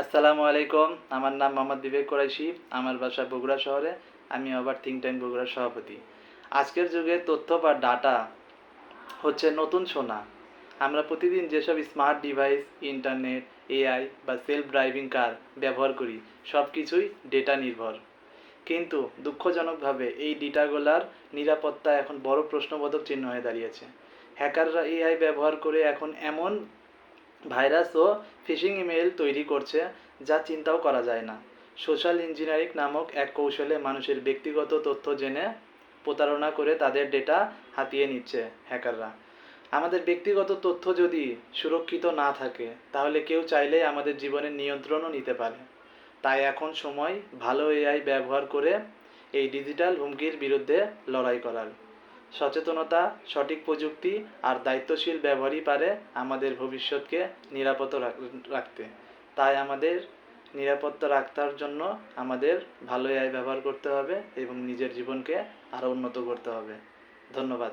আসসালামু আলাইকুম। আমার নাম মোহাম্মদ বিবেক কোরাইশি। আমার বাসা বগুড়া শহরে। আমি আবার থিঙ্ক ট্যাঙ্ক বগুড়ার সভাপতি। আজকের যুগে তথ্য বা ডাটা হচ্ছে নতুন সোনা। আমরা প্রতিদিন যেসব স্মার্ট ডিভাইস ইন্টারনেট এআই বা সেলফ ড্রাইভিং কার ব্যবহার করি সব কিছুই ডেটা নির্ভর। কিন্তু দুঃখজনকভাবে এই ডেটাগুলার নিরাপত্তা এখন বড় প্রশ্নবোধক চিহ্ন হয়ে দাঁড়িয়েছে। হ্যাকাররা এআই ব্যবহার করে এখন এমন ভাইরাস ও ফিশিং ইমেল তৈরি করছে যা চিন্তাও করা যায় না। সোশ্যাল ইঞ্জিনিয়ারিং নামক এক কৌশলে মানুষের ব্যক্তিগত তথ্য জেনে প্রতারণা করে তাদের ডেটা হাতিয়ে নিচ্ছে হ্যাকাররা। আমাদের ব্যক্তিগত তথ্য যদি সুরক্ষিত না থাকে, তাহলে কেউ চাইলেই আমাদের জীবনের নিয়ন্ত্রণও নিতে পারে। তাই এখন সময় ভালো এআই ব্যবহার করে এই ডিজিটাল হুমকির বিরুদ্ধে লড়াই করার। সচেতনতা, সঠিক প্রযুক্তি আর দায়িত্বশীল ব্যবহারই পারে আমাদের ভবিষ্যৎকে নিরাপদ রাখতে। তাই আমাদের নিরাপত্তা রাখার জন্য আমাদের ভালো এআই ব্যবহার করতে হবে এবং নিজের জীবনকে আরও উন্নত করতে হবে। ধন্যবাদ।